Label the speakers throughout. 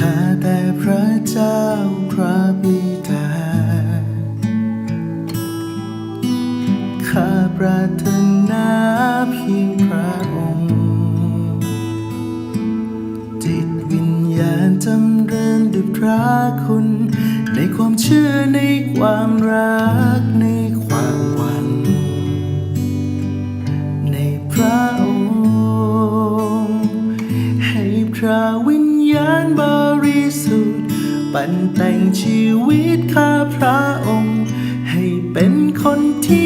Speaker 1: ข้าแต่พระเจ้าพระบิดา ข้าปรารถนาเพียงพระองค์ จิตวิญญาณจำเริญด้วยพระ คนที่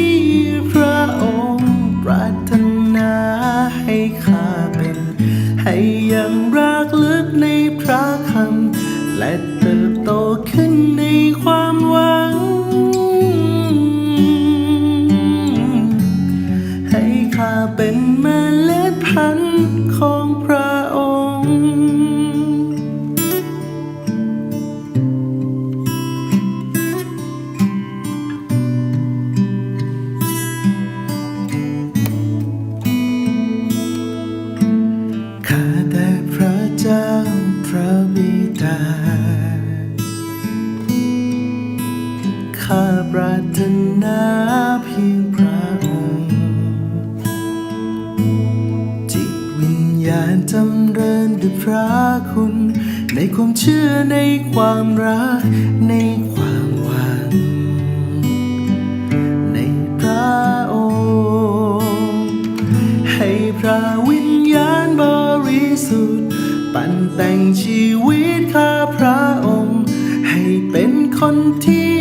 Speaker 1: ที่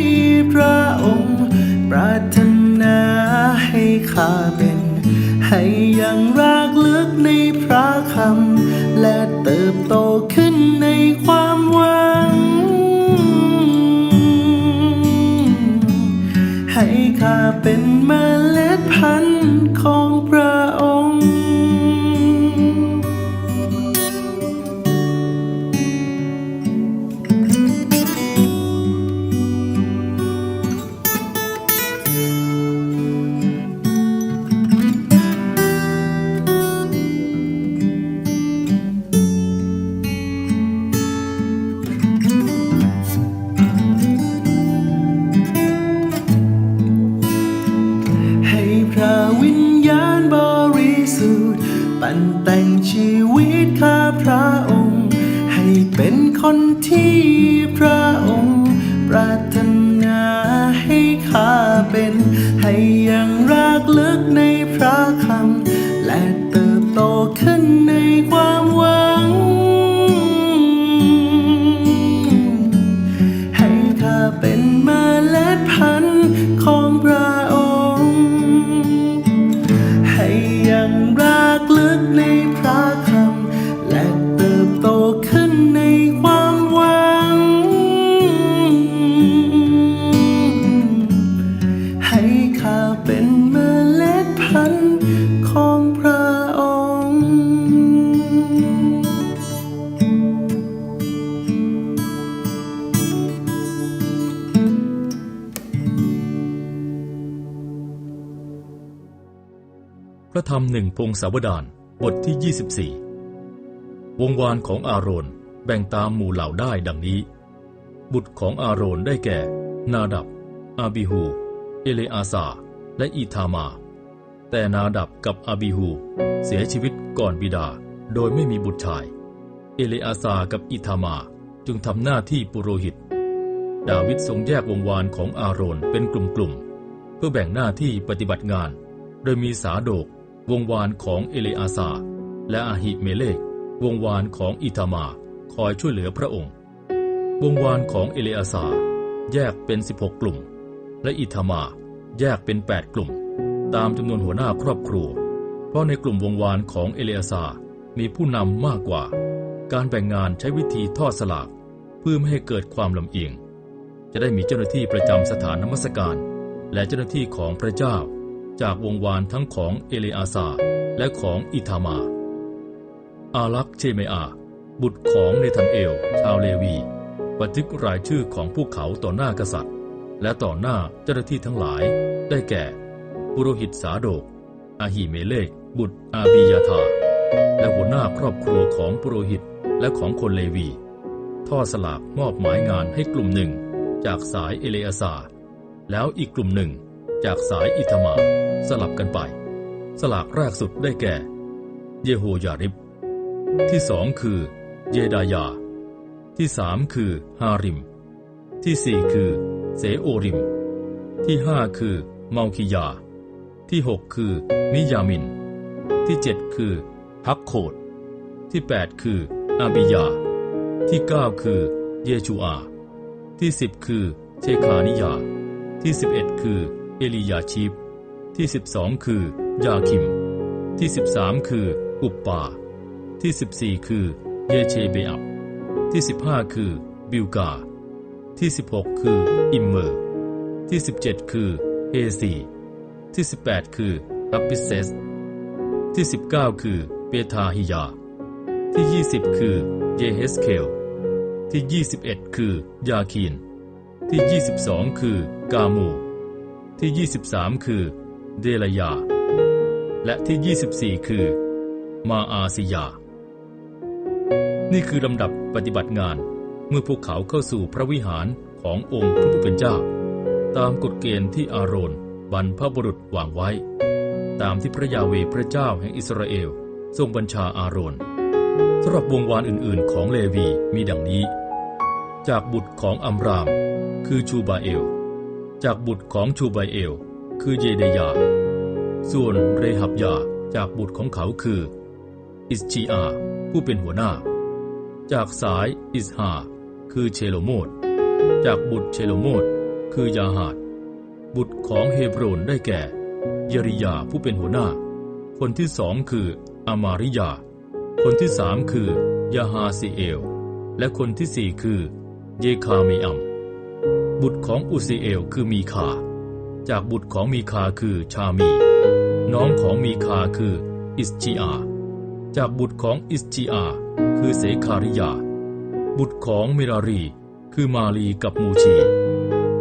Speaker 1: พระองค์ ปรารถนาให้ข้าเป็น ให้ยัง พระองค์ ให้เป็นคนที่พระ พระธรรมหนึ่งพง
Speaker 2: ศาวดารบทที่ 24 วงวานของอาโรนแบ่งตามหมู่เหล่าได้ดังนี้ บุตรของอาโรนได้แก่ นาดับ อาบิฮู เอเลอาซา และอีธามา แต่นาดับกับอาบิฮูเสียชีวิตก่อนบิดาโดยไม่มีบุตรชาย เอเลอาซากับอีธามาจึงทำหน้าที่ปุโรหิต ดาวิดทรงแยกวงวานของอาโรนเป็นกลุ่มๆ เพื่อแบ่งหน้าที่ปฏิบัติงาน โดยมีสาโดก วงวานของเอเลอาซา และอาหิเมเลก วงวานของอิธามา คอยช่วยเหลือพระองค์ วงวานของเอเลอาซา แยกเป็น 16 กลุ่ม และอิธามาแยกเป็น 8 กลุ่ม ตามจำนวนหัวหน้าครอบครัว เพราะในกลุ่มวงวานของเอเลอาซา มีผู้นำมากกว่า การแบ่งงานใช้วิธีทอดสลาก เพื่อไม่ให้เกิดความลำเอียง จะได้มีเจ้าหน้าที่ประจำสถานนมัสการ และเจ้าหน้าที่ของพระเจ้า จากวงวานทั้งของเอเลอาซาและของอิธามา อาลักษ์เชเมอา บุตรของเนทันเอล ชาวเลวีบันทึกรายชื่อของพวกเขาต่อหน้ากษัตริย์ และต่อหน้าเจ้าหน้าที่ทั้งหลาย ได้แก่ปุโรหิตสาโดก อาหิเมเลก บุตรอาบียาธา และหัวหน้าครอบครัวของปุโรหิตและของคนเลวีทอดสลากมอบหมายงานให้กลุ่มหนึ่ง จากสายเอเลอาซาแล้วอีกกลุ่มหนึ่ง จากสายอิธมา สลับกันไป สลากแรกสุดได้แก่ เยโฮยาริบ ที่สองคือ เยดายา ที่สามคือฮาริม ที่สี่คือเสโอริม ที่ห้าคือเมาคิยา ที่หกคือมิยามิน ที่เจ็ดคือฮักโคด ที่แปดคืออาบิยา ที่เก้าคือเยชูอา ที่สิบคือเชคานิยา ที่สิบเอ็ดคือเอลียาชีบ ที่สิบสองคือ ยาคิม ที่สิบสามคือ อุปปา ที่สิบสี่คือ เยเชเบอับที่สิบห้าคือ บิลกา ที่สิบหกคือ อิมเมอร์ ที่สิบเจ็ดคือเอซีที่สิบแปดคืออัปปิเซสที่สิบเก้าคือเปทาฮิยา ที่ยี่สิบคือ เยเฮสเคล ที่ยี่สิบเอ็ดคือยาคีน ที่ยี่สิบสองคือกามู ที่ยี่สิบสามคือ เดลยา และที่ยี่สิบสี่คือ มาอาซิยา นี่คือลำดับปฏิบัติงานเมื่อพวกเขาเข้าสู่พระวิหารขององค์พระผู้เป็นเจ้า ตามกฎเกณฑ์ที่อาโรนบรรพบุรุษวางไว้ ตามที่พระยาเวพระเจ้าแห่งอิสราเอล ทรงบัญชาอาโรนสำหรับวงวานอื่น ๆ ของเลวีมีดังนี้ จากบุตรของอัมราม คือชูบาเอล จากบุตรของชูบาเอล คือเยเดยา ส่วนเรหับยาจากบุตรของเขาคือ อิสชีอา ผู้เป็นหัวหน้า จากสายอิสฮาคือเชโลโมดจากบุตรเชโลโมดคือยาหาด บุตรของเฮบรนได้แก่เยริยาผู้เป็นหัวหน้า คนที่สองคืออามาริยา คนที่สามคือยาฮาซีเอล และคนที่สี่คือ เยคาเมอัม บุตรของอุซีเอลคือมีคา จากบุตรของมีคาคือชามี น้องของมีคาคืออิสจีอา จากบุตรของอิสจีอา คือเสคาริยา บุตรของเมรารี คือมาลีกับมูชี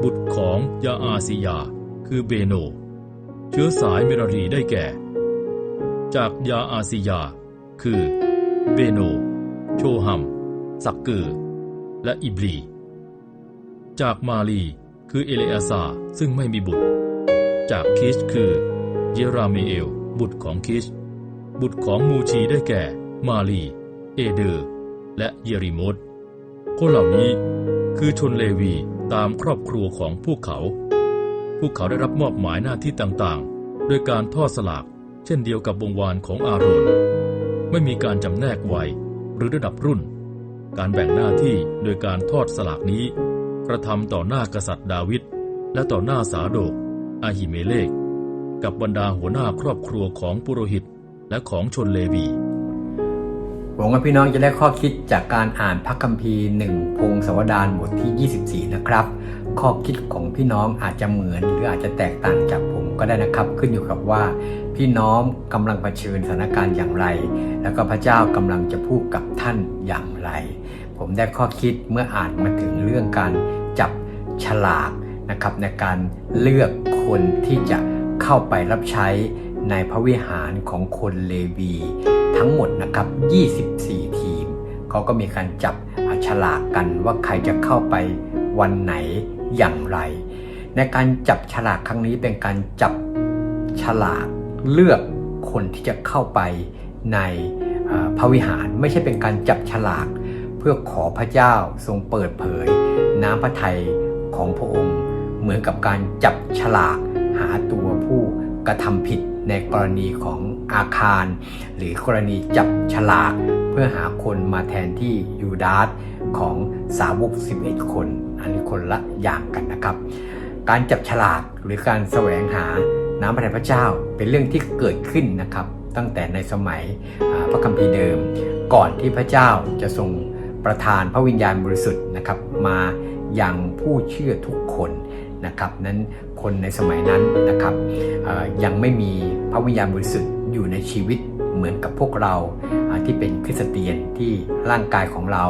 Speaker 2: บุตรของยาอาซิยา คือเบโน เชื้อสายเมรารีได้แก่ จากยาอาซิยา คือ เบโน โชฮัมสักเกอร์และอิบลี จากมาลีคือเอเลอาซาซึ่งไม่มีบุตร จากคิชคือเยราเมเอล บุตรของคิชบุตรของมูชีได้แก่ มาลี เอเดอร์ และเยริมตคนเหล่านี้คือชนเลวีตามครอบครัวของพวกเขา พวกเขาได้รับมอบหมายหน้าที่ต่างๆ โดยการทอดสลาก เช่นเดียวกับวงวานของอาโรน ไม่มีการจำแนกวัยหรือระดับรุ่น การแบ่งหน้าที่โดยการทอดสลากนี้ กระทำต่อหน้ากษัตริย์ดาวิดและต่อหน้าสาโดก อาหิเมเลก กับบรรดาหัวหน้าครอบครัวของปุโรหิตและของชนเลวี
Speaker 3: หวังว่าพี่น้องจะได้ข้อคิดจากการอ่านพระคัมภีร์หนึ่งพงศวดารบทที่ 24 นะครับ ข้อคิดของพี่น้องอาจจะเหมือนหรืออาจจะแตกต่างจากผมก็ได้นะครับ ขึ้นอยู่กับว่า พี่น้องกำลังเผชิญสถานการณ์อย่างไร แล้วก็พระเจ้ากำลังจะพูดกับท่านอย่างไร ผมได้ข้อคิดเมื่ออ่านมาถึงเรื่องการจับฉลาก นะครับในการเลือกคนที่จะเข้าไปรับใช้ในพระวิหารของคนเลวีทั้งหมดนะครับ 24 ทีม เขาก็มีการจับฉลากกันว่าใครจะเข้าไปวันไหนอย่างไร ในการจับฉลากครั้งนี้เป็นการจับฉลากเลือกคนที่จะเข้าไปในพระวิหารไม่ใช่เป็นการจับฉลาก เพื่อขอพระเจ้าทรงเปิดเผย น้ำพระทัยของพระองค์ มือนกับการจับฉลากหาตัวผู้กระทำผิดในกรณีของอาคาร หรือกรณีจับฉลากเพื่อหาคนมาแทนที่ยูดาสของสาวก 11 คน อันนี้คนละอย่างกันนะครับ การจับฉลากหรือการแสวงหาน้ำพระทัยพระเจ้าเป็นเรื่องที่เกิดขึ้นนะครับ ตั้งแต่ในสมัยพระคัมภีร์เดิม ก่อนที่พระเจ้าจะทรงประทานพระวิญญาณบริสุทธิ์นะครับ มาอย่างผู้เชื่อทุกคน นะครับนั้นคนในสมัยนั้นนะครับยังไม่มีพระวิญญาณบริสุทธิ์อยู่ในชีวิตเหมือนกับพวกเราที่เป็นคริสเตียนที่ร่างกายของเรา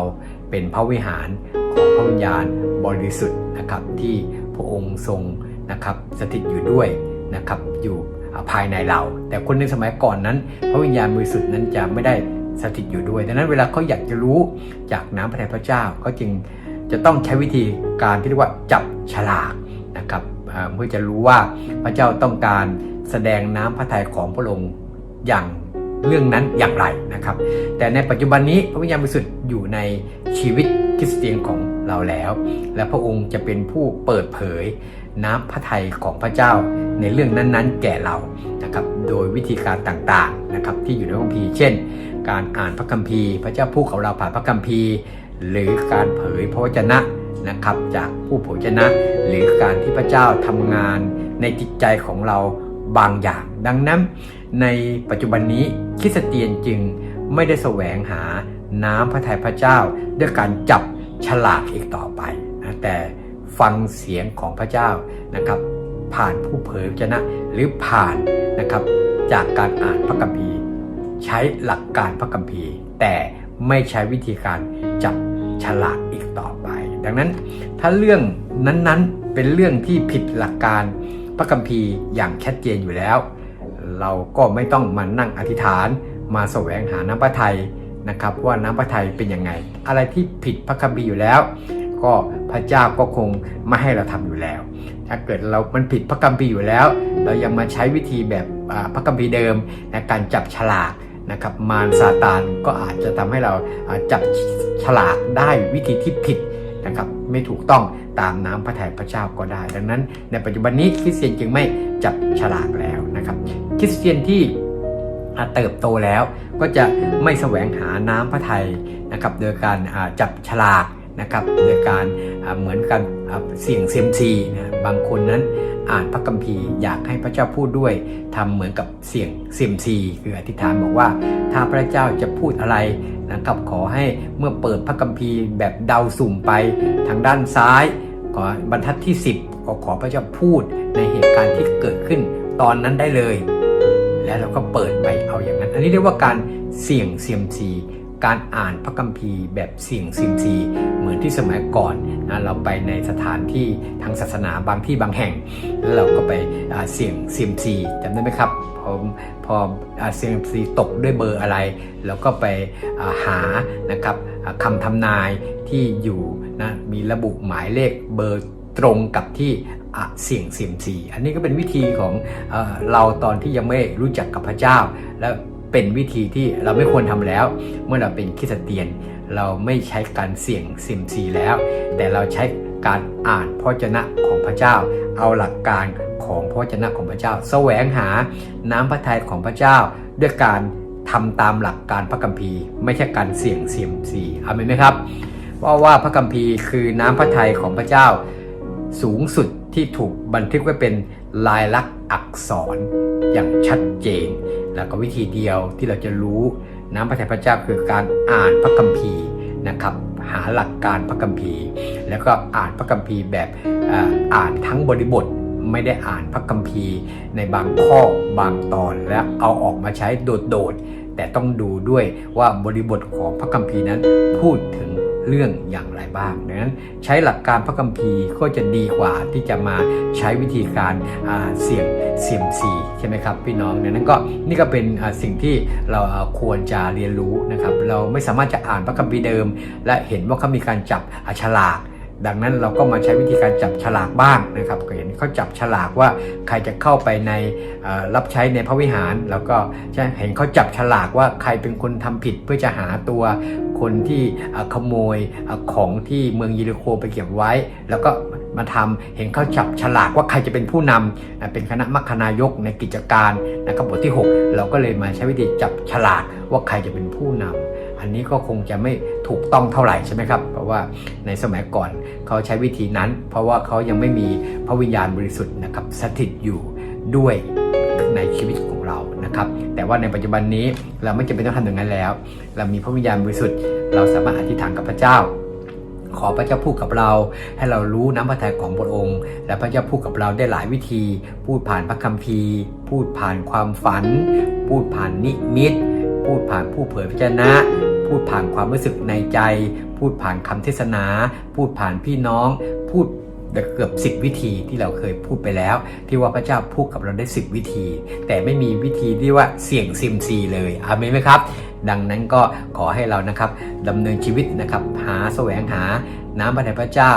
Speaker 3: เป็นพระวิหารของพระวิญญาณบริสุทธิ์นะครับที่พระองค์ทรงนะครับสถิตอยู่ด้วยนะครับอยู่ภายในเรา แต่คนในสมัยก่อนนั้น พระวิญญาณบริสุทธิ์นั้นจะไม่ได้สถิตอยู่ด้วย ดังนั้นเวลาเขาอยากจะรู้จากน้ำพระทัยพระเจ้าก็จึงจะต้องใช้วิธีการที่เรียกว่าจับฉลาก นะครับเพื่อจะรู้ว่าพระเจ้าต้องการแสดงน้ำพระทัยของพระองค์อย่างเรื่องนั้นอย่างไรนะครับ แต่ในปัจจุบันนี้พระวิญญาณบริสุทธิ์อยู่ในชีวิตคริสเตียนของเราแล้ว และพระองค์จะเป็นผู้เปิดเผยน้ำพระทัยของพระเจ้าในเรื่องนั้นๆ แก่เรานะครับ โดยวิธีการต่างๆนะครับที่อยู่ในพระคัมภีร์เช่น การอ่านพระคัมภีร์ พระเจ้าพูดกับเราผ่านพระคัมภีร์ หรือการเผยพระวจนะ นะครับจากผู้เผยพระวจนะ หรือการที่พระเจ้าทำงานในจิตใจของเราบางอย่าง ดังนั้นในปัจจุบันนี้คริสเตียนจึงไม่ได้แสวงหาน้ำพระทัยพระเจ้า ด้วยการจับฉลากอีกต่อไปนะแต่ฟังเสียงของพระเจ้านะครับ ผ่านผู้เผยพระวจนะหรือผ่านนะครับจากการอ่านพระคัมภีร์ ใช้หลักการพระคัมภีร์ แต่ไม่ใช้วิธีการจับฉลากอีกต่อไป ดังนั้นถ้าเรื่องนั้นๆเป็นเรื่องที่ผิดหลักการพระคัมภีร์อย่างชัดเจนอยู่แล้ว เราก็ไม่ต้องมานั่งอธิษฐานมาแสวงหาน้ำพระทัยนะครับว่าน้ำพระทัยเป็นยังไง อะไรที่ผิดพระคัมภีร์อยู่แล้ว ก็พระเจ้าก็คงไม่ให้เราทำอยู่แล้ว ถ้าเกิดเรามันผิดพระคัมภีร์อยู่แล้ว เรายังมาใช้วิธีแบบพระคัมภีร์เดิมในการจับฉลากนะครับมารซาตานก็อาจจะทำให้เราจับฉลากได้วิธีที่ผิด นะครับไม่ถูกต้องตามน้ำพระทัยพระเจ้าก็ได้ ดังนั้น ในปัจจุบันนี้คริสเตียนจึงไม่จับฉลากแล้วนะครับคริสเตียนที่เติบโตแล้วก็จะไม่แสวงหาน้ำพระทัยนะครับโดยการจับฉลากนะครับโดยการเหมือนกันเสี่ยงเซยมซีนะบางคนนั้น อ่านพระคัมภีร์อยากให้พระเจ้าพูดด้วยทำเหมือนกับเสียงเซยมซี คืออธิษฐานบอกว่า ถ้าพระเจ้าจะพูดอะไรนะครับขอให้เมื่อเปิดพระคัมภีร์แบบเดาสุ่มไปทางด้านซ้ายขอบรรทัดที่ 10 ก็ขอพระเจ้าพูดในเหตุการณ์ที่เกิดขึ้นตอนนั้นได้เลย แล้วเราก็เปิดไปเอาอย่างนั้น อันนี้เรียกว่าการเสี่ยงเซียมซี การอ่านพระคัมภีร์แบบเสี่ยงซียมซี เหมือนที่สมัยก่อนนะเราไปในสถานที่ทางศาสนาบางที่บางแห่ง แล้วเราก็ไปเสี่ยงซียมซีจำได้ไหมครับพอพอเซียมซีตกด้วยเบอร์อะไรเราก็ไปาหานะครับคำทำนายที่อยู่นะมีระบุหมายเลขเบอร์ตรงกับที่เสี่ยงเซียมซีอันนี้ก็เป็นวิธีของเอเราตอนที่ยังไม่รู้จักกับพระเจ้าและ เป็นวิธีที่เราไม่ควรทำแล้ว เมื่อเราเป็นคริสเตียน เราไม่ใช้การเสี่ยงเซียมซีแล้ว แต่เราใช้การอ่านพระวจนะของพระเจ้า เอาหลักการของพระวจนะของพระเจ้า แสวงหาน้ำพระทัยของพระเจ้า ด้วยการทำตามหลักการพระคัมภีร์ ไม่ใช่การเสี่ยงเซียมซีเอาเมไหมครับ เพราะว่าพระคัมภีร์คือน้ำพระทัยของพระเจ้า สูงสุดที่ถูกบันทึกไว้เป็นลายลักษณ์อักษรอย่างชัดเจน แล้วก็วิธีเดียวที่เราจะรู้น้ำพระทัยพระเจ้าคือการอ่านพระคัมภีร์นะครับ หาหลักการพระคัมภีร์ แล้วก็อ่านพระคัมภีร์แบบอ่ออ่านทั้งบริบทไม่ได้อ่านพระคัมภีร์ ในบางข้อบางตอนและเอาออกมาใช้โดดๆแต่ต้องดูด้วยว่าบริบทของพระคัมภีร์นั้นพูดถึง เรื่องอย่างไรบ้างดังนั้นใช้หลักการพระคัมภีร์ก็จะดีกว่าที่จะมาใช้วิธีการเสี่ยงเสี่ยมสีใช่ไหมครับพี่น้องดังนั้นก็นี่ก็เป็นสิ่งที่เราควรจะเรียนรู้นะครับ เราไม่สามารถจะอ่านพระคัมภีร์เดิม และเห็นว่าเขามีการจับอาฉลาก ดังนั้นเราก็มาใช้วิธีการจับฉลากบ้างนะครับเห็นเขาจับฉลากว่าใครจะเข้าไปในรับใช้ในพระวิหาร แล้วก็เห็นเขาจับฉลากว่าใครเป็นคนทำผิดเพื่อจะหาตัวคนที่ขโมยอของที่เมืองยิริโคไปเก็บไว้ แล้วก็มาทำเห็นเขาจับฉลากว่าใครจะเป็นผู้นำนะเป็นคณะมัคคณายกในกิจการนะครับบทที่ 6 เราก็เลยมาใช้วิธีจับฉลากว่าใครจะเป็นผู้นำ อันนี้ก็คงจะไม่ถูกต้องเท่าไหร่ใช่ไหมครับ เพราะว่าในสมัยก่อนเขาใช้วิธีนั้น เพราะว่าเขายังไม่มีพระวิญญาณบริสุทธิ์นะครับสถิตอยู่ด้วยในชีวิตของเรานะครับ แต่ว่าในปัจจุบันนี้เราไม่จำเป็นต้องทำอย่างนั้นแล้ว เรามีพระวิญญาณบริสุทธิ์เราสามารถอธิษฐานกับพระเจ้าขอพระเจ้าพูดกับเราให้เรารู้น้ำพระทัยของพระองค์ และพระเจ้าพูดกับเราได้หลายวิธี พูดผ่านพระคัมภีร์ พูดผ่านความฝัน พูดผ่านนิมิต พูดผ่านผู้เผยพระชนะ พูดผ่านความรู้สึกในใจ พูดผ่านคำเทศนา พูดผ่านพี่น้อง พูดเกือบสิบวิธีที่เราเคยพูดไปแล้ว ที่ว่าพระเจ้าพูดกับเราได้สิบวิธี แต่ไม่มีวิธีที่ว่าเสี่ยงซิมซีเลยอาเมนไหมครับ ดังนั้นก็ขอให้เรานะครับดำเนินชีวิตนะครับหาแสวงหาน้ำพระทัยพระเจ้า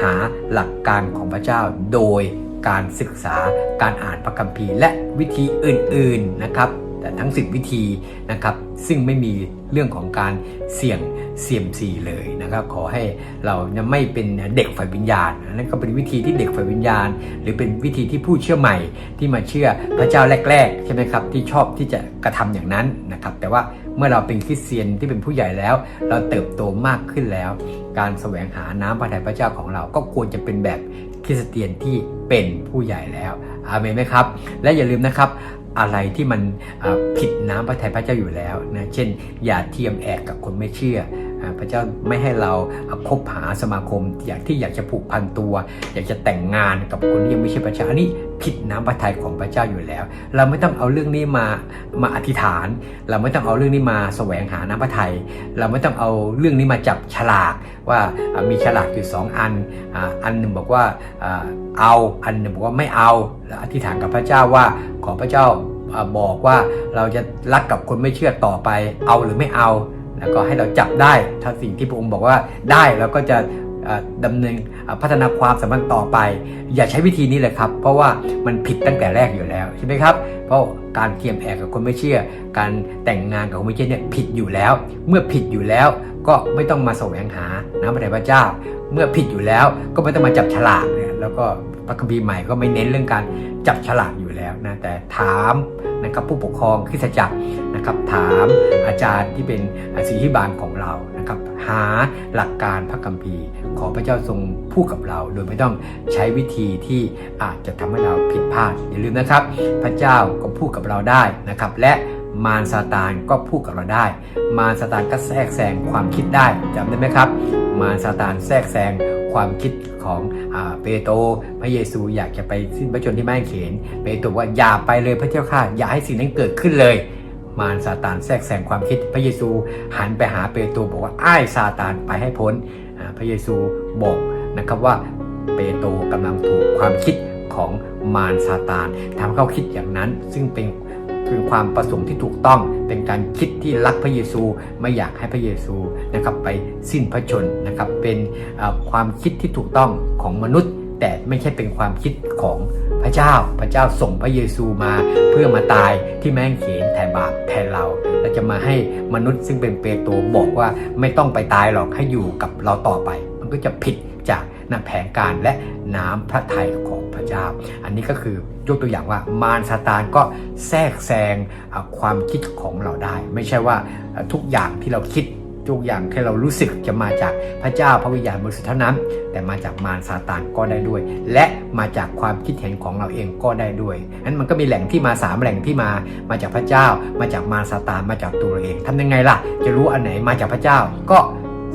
Speaker 3: หาหลักการของพระเจ้าโดยการศึกษาการอ่านพระคัมภีร์และวิธีอื่นๆนะครับ แต่ทั้ง 10 วิธีนะครับ ซึ่งไม่มีเรื่องของการเสี่ยงเสี่ยมซีเลยนะครับ ขอให้เราไม่เป็นเด็กฝ่ายวิญญาณนั่นก็เป็นวิธีที่เด็กฝ่ายวิญญาณ หรือเป็นวิธีที่ผู้เชื่อใหม่ที่มาเชื่อพระเจ้าแรกๆใช่ไหมครับที่ชอบที่จะกระทำอย่างนั้นนะครับ แต่ว่าเมื่อเราเป็นคริสเตียนที่เป็นผู้ใหญ่แล้ว เราเติบโตมากขึ้นแล้ว การแสวงหาน้ำพระทัยพระเจ้าของเรา ก็ควรจะเป็นแบบคริสเตียนที่เป็นผู้ใหญ่แล้วอาเมนไหมครับ และอย่าลืมนะครับ อะไรที่มันผิดน้ำพระทัยพระเจ้าอยู่แล้วนะเช่น อย่าเทียมแอกกับคนไม่เชื่อ พระเจ้าไม่ให้เราคบหาสมาคมอยากที่อยากจะผูกพันตัว อยากจะแต่งงานกับคนที่ยังไม่ใช่พระเจ้าอันนี้ผิดน้ำพระทัยของพระเจ้าอยู่แล้ว เราไม่ต้องเอาเรื่องนี้มามาอธิษฐาน เราไม่ต้องเอาเรื่องนี้มาแสวงหาน้ำพระทัยเราไม่ต้องเอาเรื่องนี้มาจับฉลากว่ามีฉลากอยู่สองอันอันหนึ่งบอกว่าเอาอันหนึ่งบอกว่าไม่เอาแล้วอธิษฐานกับพระเจ้าว่าขอพระเจ้าบอกว่าเราจะรักกับคนไม่เชื่อต่อไปเอาหรือไม่เอา แล้วก็ให้เราจับได้ถ้าสิ่งที่พระองค์บอกว่าได้เราก็จะอ่าดำเนินพัฒนาความสัมพันธ์ต่อไป อย่าใช้วิธีนี้เลยครับ เพราะว่ามันผิดตั้งแต่แรกอยู่แล้วใช่ไหมครับ เพราะการเทียมแอกกับคนไม่เชื่อ การแต่งงานกับคนไม่เชื่อเนี่ยผิดอยู่แล้ว เมื่อผิดอยู่แล้วก็ไม่ต้องมาแสวงหาน้ำพระทัยพระเจ้า เมื่อผิดอยู่แล้วก็ไม่ต้องมาจับฉลาก แล้วก็พระคัมภีร์ใหม่ก็ไม่เน้นเรื่องการจับฉลากอยู่แล้วนะแต่ถามนะครับผู้ปกครองคริสตจักรนะครับถามอาจารย์ที่เป็นศิริบาลของเรานะครับหาหลักการพระคัมภีร์ขอพระเจ้าทรงพูดกับเรา โดยไม่ต้องใช้วิธีที่อาจจะทำให้เราผิดพลาดอย่าลืมนะครับ พระเจ้าก็พูดกับเราได้นะครับและมารซาตานก็พูดกับเราได้ มารซาตานก็แทรกแซงความคิดได้จำได้ไหมครับ มารซาตานแทรกแซง ความคิดของอเปโตรพระเยซูอยากจะไปสิ้นพระชนที่ไม้เขน เปโตรว่าอย่าไปเลยพระเจ้าข้าอย่าให้สิ่งนั้นเกิดขึ้นเลย มารซาตานแทรกแซงความคิดพระเยซูหันไปหาเปโตรบอกว่าอ้ายซาตานไปให้พ้นพระเยซูบอกนะครับว่าเปโตรกำลังถูกความคิดของมารซาตานทำให้เขาคิดอย่างนั้น ซึ่งเป็น เป็นความประสงค์ที่ถูกต้องเป็นการคิดที่รักพระเยซู ไม่อยากให้พระเยซูนะครับไปสิ้นพระชนนะครับเป็นความคิดที่ถูกต้องของมนุษย์ แต่ไม่ใช่เป็นความคิดของพระเจ้าพระเจ้าส่งพระเยซูมาเพื่อมาตายที่แม่งเขนแทนบาปแทนเราและจะมาให้มนุษย์ซึ่งเป็นเปโตรบอกว่าไม่ต้องไปตายหรอกให้อยู่กับเราต่อไป มันก็จะผิดจากนะแผนการและน้ำพระทัยของ พระเจ้า อันนี้ก็คือยกตัวอย่างว่ามารซาตานก็แทรกแซงความคิดของเราได้ ไม่ใช่ว่าทุกอย่างที่เราคิดทุกอย่างที่เรารู้สึกจะมาจากพระเจ้าพระวิญญาณบริสุทธิ์เท่านั้น แต่มาจากมารซาตานก็ได้ด้วย และมาจากความคิดเห็นของเราเองก็ได้ด้วยนั้นมันก็มีแหล่งที่มาสามแหล่งที่มามาจากพระเจ้า มาจากมารซาตานมาจากตัวเราเองทำยังไงล่ะ จะรู้อันไหนมาจากพระเจ้าก็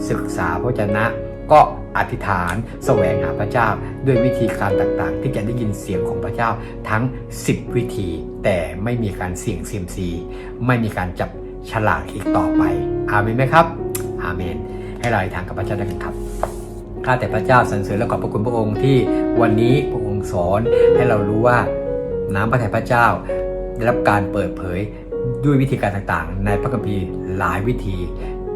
Speaker 3: ศึกษาพระวจนะ ก็อธิษฐานแสวงหาพระเจ้า ด้วยวิธีการต่างๆ ที่จะได้ยินเสียงของพระเจ้าทั้ง 10 วิธี แต่ไม่มีการเสี่ยงเซียมซี ไม่มีการจับฉลากอีกต่อไป อาเมนไหมครับ อาเมน ให้เราอธิษฐานกับพระเจ้าด้วยกันครับข้าแต่พระเจ้าสรรเสริญและขอบพระคุณพระองค์ที่วันนี้พระองค์สอนให้เรารู้ว่าน้ำพระทัยพระเจ้า ได้รับการเปิดเผยด้วยวิธีการต่างๆ ในพระคัมภีร์หลายวิธี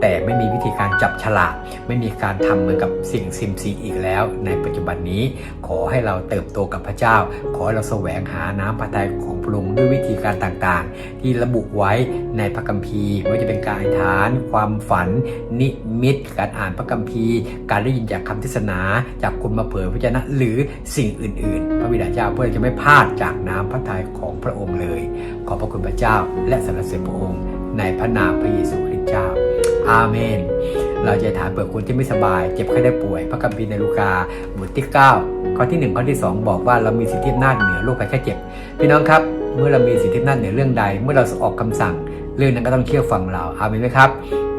Speaker 3: แต่ไม่มีวิธีการจับฉลาก ไม่มีการทำเหมือนกับสิ่งซิมซีอีกแล้ว ในปัจจุบันนี้ขอให้เราเติบโตกับพระเจ้า ขอให้เราแสวงหาน้ำพระทัยของพระองค์ด้วยวิธีการต่างๆ ที่ระบุไว้ในพระคัมภีร์ไม่ว่าจะเป็นการอธิษฐาน ความฝัน นิมิต การอ่านพระคัมภีร์ การได้ยินจากคำเทศนา จากคนมาเผยพระวจนะหรือสิ่งอื่น ๆ พระบิดาเจ้าเพื่อจะไม่พลาดจากน้ำพระทัยของพระองค์เลย ขอพระคุณพระเจ้าและสรรเสริญพระองค์ ในพระนามพระเยซูคริสต์เจ้า อาเมน เราจะถามเปิดคนที่ไม่สบาย เจ็บไข้ได้ป่วย พระคัมภีร์ในลูกาบทที่ 9 ข้อที่ 1 ข้อที่ 2 บอกว่าเรามีสิทธิอำนาจเหนือโรคภัยแค่เจ็บ พี่น้องครับ เมื่อเรามีสิทธิอำนาจเหนือเรื่องใด เมื่อเราออกคำสั่ง เรื่องนั้นก็ต้องเชื่อฟังเราอาเมนไหมครับ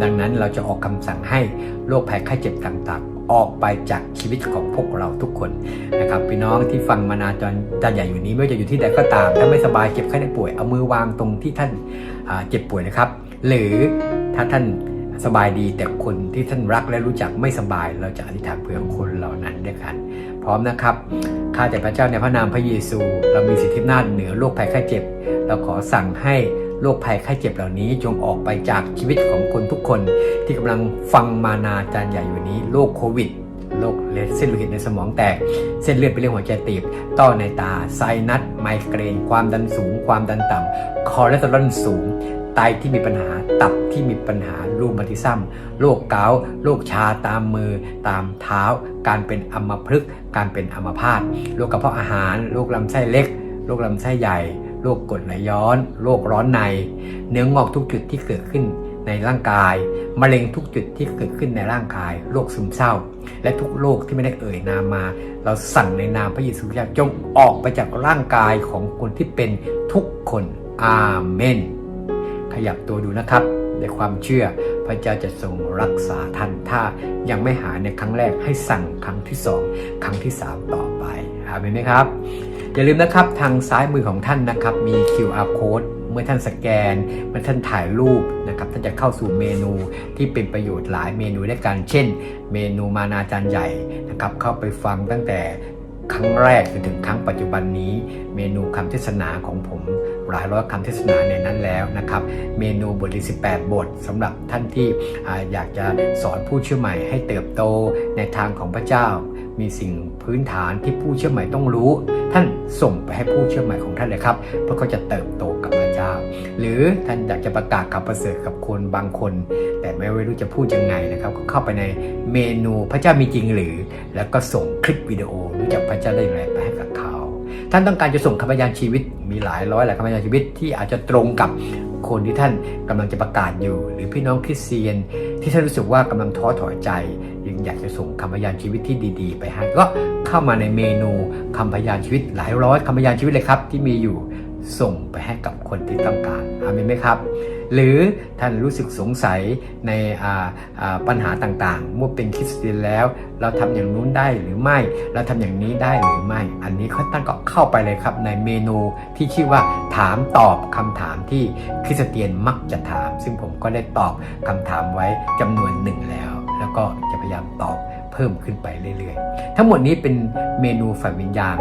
Speaker 3: ดังนั้นเราจะออกคำสั่งให้โรคภัยไข้เจ็บต่างๆ ออกไปจากชีวิตของพวกเราทุกคนนะครับพี่น้องที่ฟังมานาจนจานใหญ่อยู่นี้ไม่ว่าจะอยู่ที่ใดก็ตาม ถ้าไม่สบายเจ็บไข้ได้ป่วยเอามือวางตรงที่ท่านเจ็บป่วยนะครับ หรือถ้าท่านสบายดีแต่คนที่ท่านรักและรู้จักไม่สบาย เราจะอธิษฐานเพื่อคนเหล่านั้นด้วยกัน พร้อมนะครับข้าแต่พระเจ้าในพระนามพระเยซู เรามีสิทธิอำนาจเหนือโรคภัยไข้เจ็บ เราขอสั่งให้ โรคภัยไข้เจ็บเหล่านี้จงออกไปจากชีวิตของคนทุกคน ที่กำลังฟังมานาจารย์ใหญ่อยู่นี้โรคโควิดโรคเส้นโลหิตในสมองแตก เส้นเลือดไปเลี้ยงหัวใจตีบ ต้อในตา ไซนัส ไมเกรน ความดันสูง ความดันต่ำ คอเลสเตอรอลสูง ไตที่มีปัญหา ตับที่มีปัญหา รูมาติซัม โรคเกาต์โรคชาตามมือ ตามเท้า การเป็นอัมพฤกษ์ การเป็นอัมพาต โรคกระเพาะอาหาร โรคลำไส้เล็ก โรคลำไส้ใหญ่ โรคกรดไหลย้อน โรคร้อนใน เนื้องอกทุกจุดที่เกิดขึ้นในร่างกาย มะเร็งทุกจุดที่เกิดขึ้นในร่างกาย โรคซึมเศร้า และทุกโรคที่ไม่ได้เอ่ยนามมา เราสั่งในนามพระเยซูคริสต์จงออกไปจากร่างกายของคนที่เป็นทุกคนอาเมน ขยับตัวดูนะครับในความเชื่อพระเจ้าจะทรงรักษาท่านถ้ายังไม่หายในครั้งแรกให้สั่งครั้งที่สองครั้งที่สามต่อไปอาเมนไหมครับ อย่าลืมนะครับทางซ้ายมือของท่านนะครับมี QR code เมื่อท่านสแกน เมื่อท่านถ่ายรูปนะครับท่านจะเข้าสู่เมนูที่เป็นประโยชน์หลายเมนูด้วยกัน เช่น เมนูมานาจารย์ใหญ่นะครับเข้าไปฟังตั้งแต่ครั้งแรกจนถึงครั้งปัจจุบันนี้ เมนูคำเทศนาของผมหลายร้อยคำเทศนาในนั้นแล้วนะครับ เมนูบทที่18 บทสำหรับท่านที่อาอยากจะสอนผู้เชื่อใหม่ให้เติบโตในทางของพระเจ้า มีสิ่งพื้นฐานที่ผู้เชื่อใหม่ต้องรู้ ท่านส่งไปให้ผู้เชื่อใหม่ของท่านเลยครับ เพราะเขาจะเติบโตกับพระเจ้า หรือท่านอยากจะประกาศข่าวประเสริฐกับคนบางคน แต่ไม่รู้จะพูดยังไงนะครับ ก็เข้าไปในเมนูพระเจ้ามีจริงหรือ แล้วก็ส่งคลิปวิดีโอรู้จักพระเจ้าได้อย่างไรไปให้กับเขาท่านต้องการจะส่งคำพยานชีวิตมีหลายร้อยหลายคำพยานชีวิตที่อาจจะตรงกับคนที่ท่านกำลังจะประกาศอยู่ หรือพี่น้องคริสเตียน ที่ท่านรู้สึกว่ากำลังท้อถอยใจ ยังอยากจะส่งคำพยานชีวิตที่ดี ๆ ไปให้ก็เข้ามาในเมนูคำพยานชีวิตหลายร้อยคำพยานชีวิตเลยครับ ที่มีอยู่ส่งไปให้กับคนที่ต้องการอามีไหมครับ หรือท่านรู้สึกสงสัยในปัญหาต่างๆเมื่อเป็นคริสเตียนแล้ว เราทำอย่างนู้นได้หรือไม่ เราทำอย่างนี้ได้หรือไม่ อันนี้ท่านก็เข้าไปเลยครับในเมนูที่ชื่อว่าถามตอบคำถามที่คริสเตียนมักจะถาม ซึ่งผมก็ได้ตอบคำถามไว้จำนวนหนึ่งแล้ว แล้วก็จะพยายามตอบเพิ่มขึ้นไปเรื่อยๆ ทั้งหมดนี้เป็นเมนูฝ่ายวิญญาณ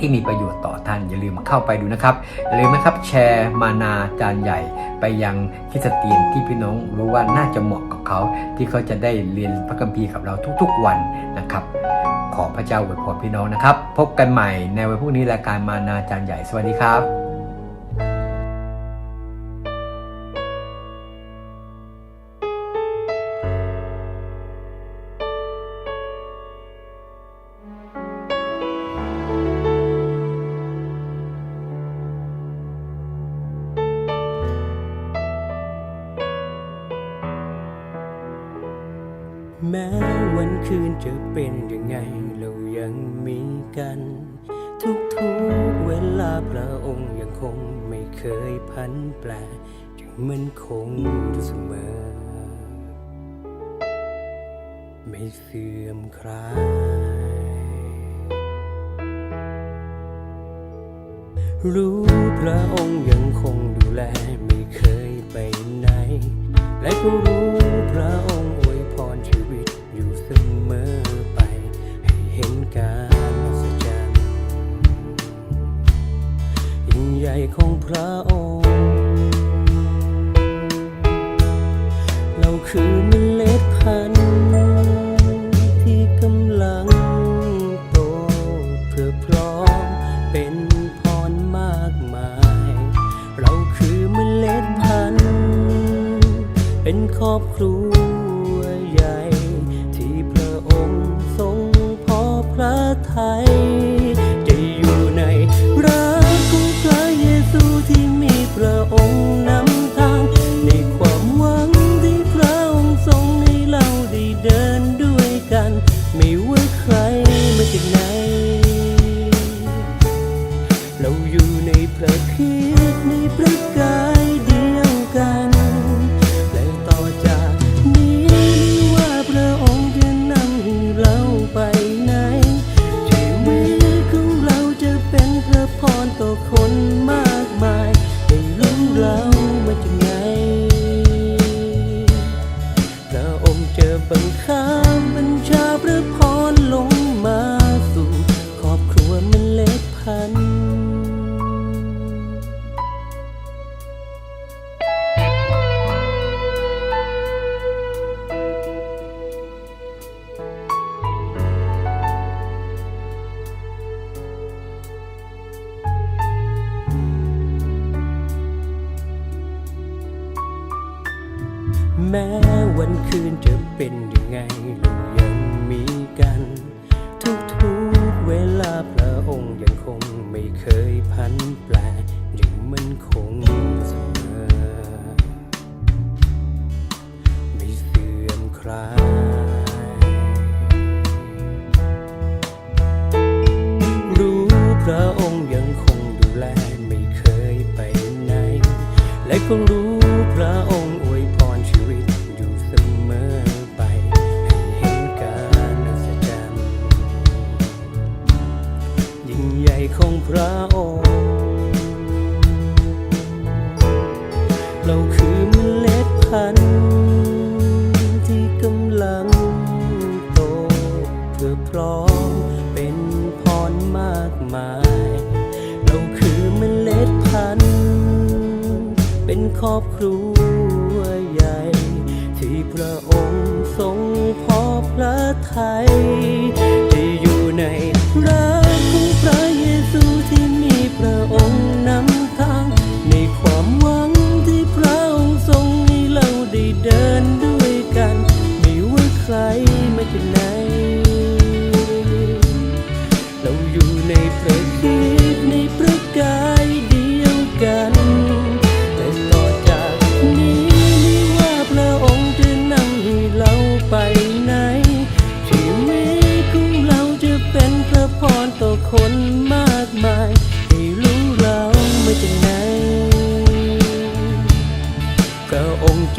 Speaker 3: ที่มีประโยชน์ต่อท่าน อย่าลืมเข้าไปดูนะครับอย่าลืมนะครับแชร์มานาจานใหญ่ ไปยังคริสเตียนที่พี่น้องรู้ว่าน่าจะเหมาะกับเขา ที่เขาจะได้เรียนพระคัมภีร์กับเราทุกๆวันนะครับ ขอพระเจ้าอวยพรพี่น้องนะครับ พบกันใหม่ในวันพรุ่งนี้รายการมานาจานใหญ่สวัสดีครับ
Speaker 4: แปรยังมันคงอยู่เสมอ ไม่เสื่อมคลายรู้พระองค์ยังคงดูแลไม่เคยไปไหน และก็รู้พระองค์อวยพรชีวิตอยู่เสมอไป ให้เห็นการอัศจรรย์ยิ่งใหญ่ของพระองค์ คือเมล็ดพันธุ์ที่กำลังโตเพื่อพร้อมเป็นพรมากมาย เราคือเมล็ดพันธุ์เป็นครอบครัว แม้วันคืนจะเป็นยังไงเรายังมีกัน ทุกๆเวลาพระองค์ยังคงไม่เคยพัน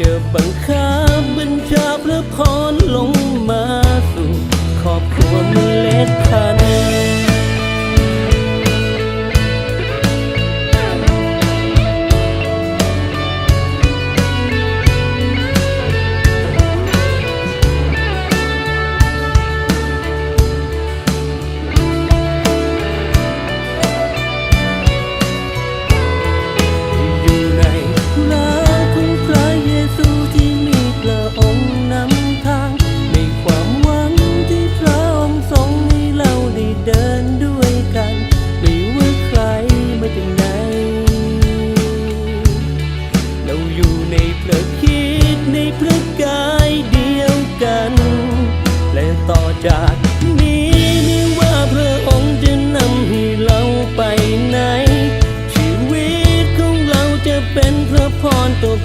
Speaker 4: จอบังคับบัญชาพระพรลงมาสู่ขอบครัวเมล็ดพันธ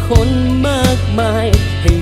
Speaker 4: คนมากมายให้